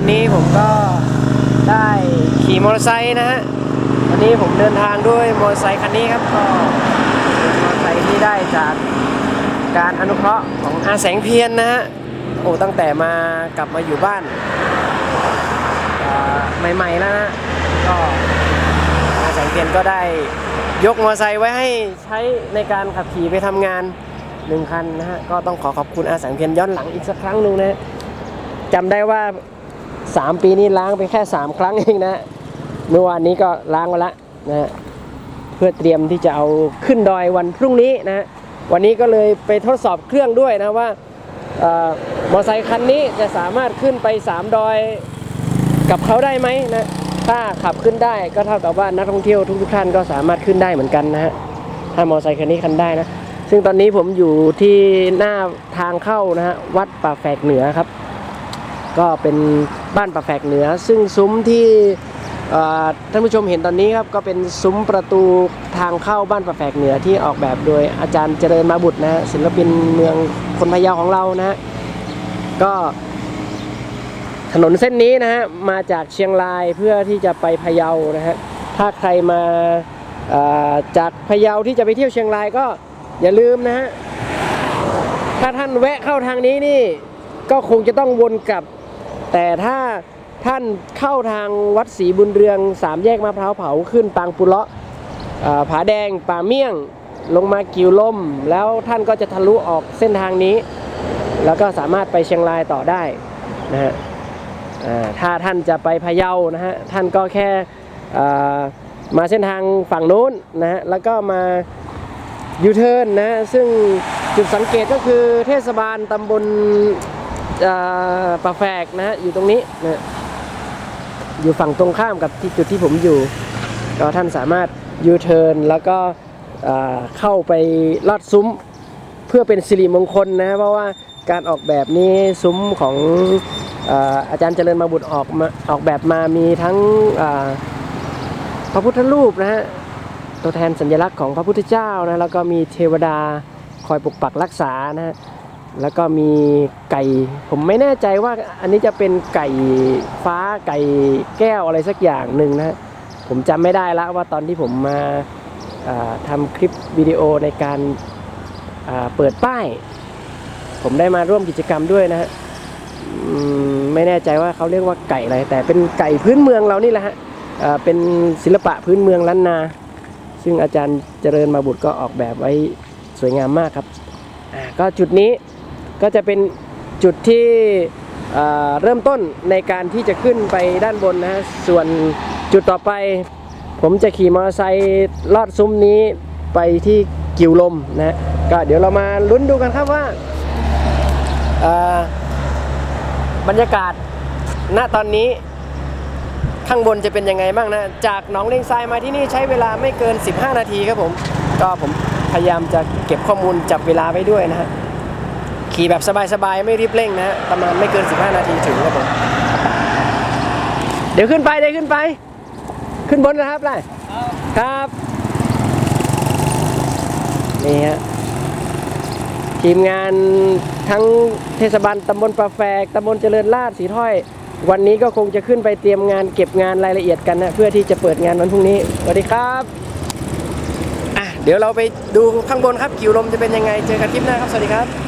อนนี้ผมก็ได้ขี่มอเตอร์ไซค์นะฮะวันนี้ผมเดินทางด้วยมอเตอร์ไซค์คันนี้ครับก็เป็นมอเตอร์ไซค์ที่ได้จากการอนุเคราะห์ของอาแสงเพียรนนะฮะโอ้ตั้งแต่มากลับมาอยู่บ้านใหม่ๆแล้วนะก็อาแสงเพียรก็ได้ยกมอเตอร์ไซค์ไว้ให้ใช้ในการขับขี่ไปทำงานหนึ่งคันนะฮะก็ต้องขอขอบคุณอาแสงเพียรย้อนหลังอีกสักครั้งหนึ่งนะจำได้ว่า สามปีนี้ล้างไปแค่สามครั้งเองนะเมื่อวานนี้ก็ล้างมาละนะเพื่อเตรียมที่จะเอาขึ้นดอยวันพรุ่งนี้นะวันนี้ก็เลยไปทดสอบเครื่องด้วยนะว่าออมอไซคันนี้จะสามารถขึ้นไปสามดอยกับเขาได้ไหมนะถ้าขับขึ้นได้ก็เท่ากับว่านักท่องเที่ยวทุกๆท่านก็สามารถขึ้นได้เหมือนกันนะฮะถ้ามอไซค์คันนี้คันได้นะซึ่งตอนนี้ผมอยู่ที่หน้าทางเข้านะฮะวัดป่าแฝกเหนือครับ ก็เป็นบ้านป่าแฝกเหนือ ซึ่งซุ้มที่ท่านผู้ชมเห็นตอนนี้ครับก็เป็นซุ้มประตูทางเข้าบ้านป่าแฝกเหนือที่ออกแบบโดยอาจารย์เจริญมาบุตรนะฮะศิลปินเมืองคนพะเยาของเรานะฮะก็ถนนเส้นนี้นะฮะมาจากเชียงรายเพื่อที่จะไปพะเยานะฮะถ้าใครมาจากพะเยาที่จะไปเที่ยวเชียงรายก็อย่าลืมนะฮะถ้าท่านแวะเข้าทางนี้นี่ก็คงจะต้องวนกลับ แต่ถ้าท่านเข้าทางวัดศรีบุญเรืองสามแยกมะพร้าวเผาขึ้นปางปุเลาะผาแดงป่าเมี่ยงลงมากิวลม แล้วท่านก็จะทะลุออกเส้นทางนี้ แล้วก็สามารถไปเชียงรายต่อได้นะฮะถ้าท่านจะไปพะเยานะฮะท่านก็แค่มาเส้นทางฝั่งนู้นนะฮะแล้วก็มายูเทิร์นนะซึ่งจุดสังเกตก็คือเทศบาลตำบล ป่าแฝกนะฮะอยู่ตรงนี้นะอยู่ฝั่งตรงข้ามกับที่จุดที่ผมอยู่ก็ท่านสามารถยูเทิร์นแล้วก็เข้าไปลอดซุ้มเพื่อเป็นสิริมงคลนะเพราะว่าการออกแบบนี้ซุ้มของอาอาจารย์เจริญมาบุตรออกมาออกแบบมามีทั้งพระพุทธรูปนะฮะตัวแทนสัญลักษณ์ของพระพุทธเจ้านะแล้วก็มีเทวดาคอยปกปักรักษานะฮะ แล้วก็มีไก่ ผมไม่แน่ใจว่าอันนี้จะเป็นไก่ฟ้าไก่แก้วอะไรสักอย่างหนึ่งนะผมจำไม่ได้ละว่าตอนที่ผมมาอ่าทำคลิปวิดีโอในการเปิดป้าย ผมได้มาร่วมกิจกรรมด้วยนะฮะไม่แน่ใจว่าเขาเรียกว่าไก่อะไร แต่เป็นไก่พื้นเมืองเรานี่แหละฮะเป็นศิลปะพื้นเมืองล้านนา ซึ่งอาจารย์เจริญมาบุตรก็ออกแบบไว้สวยงามมากครับก็จุดนี้ ก็จะเป็นจุดที่เเริ่มต้นในการที่จะขึ้นไปด้านบนนะฮะส่วนจุดต่อไป ผมจะขี่มอเตอร์ไซค์ลอดซุ้มนี้ไปที่กิวลมนะก็เดี๋ยวเรามาลุ้นดูกันครับว่าบรรยากาศณตอนนี้ข้างบนจะเป็นยังไงบ้างนะ จากหนองเลงทรายมาที่นี่ใช้เวลาไม่เกิน 15 นาทีครับผม ก็ผมพยายามจะเก็บข้อมูลจับเวลาไว้ด้วยนะฮะ ขี่แบบสบายๆ ไม่รีบเร่งนะประมาณไม่เกิน 15 นาทีถึงครับผม เดี๋ยวขึ้นไปเดี๋ยวขึ้นไป ขึ้นบนนะครับไล่ครับ นี่ฮะทีมงานทั้งเทศบาลตำบลปลาแฝกตำบลเจริญราษฎร์สีถ้อย วันนี้ก็คงจะขึ้นไปเตรียมงานเก็บงานรายละเอียดกันนะเพื่อที่จะเปิดงานวันพรุ่งนี้สวัสดีครับอะเดี๋ยวเราไปดูข้างบนครับกิวลมจะเป็นยังไงเจอกันคลิปหน้าครับสวัสดีครับ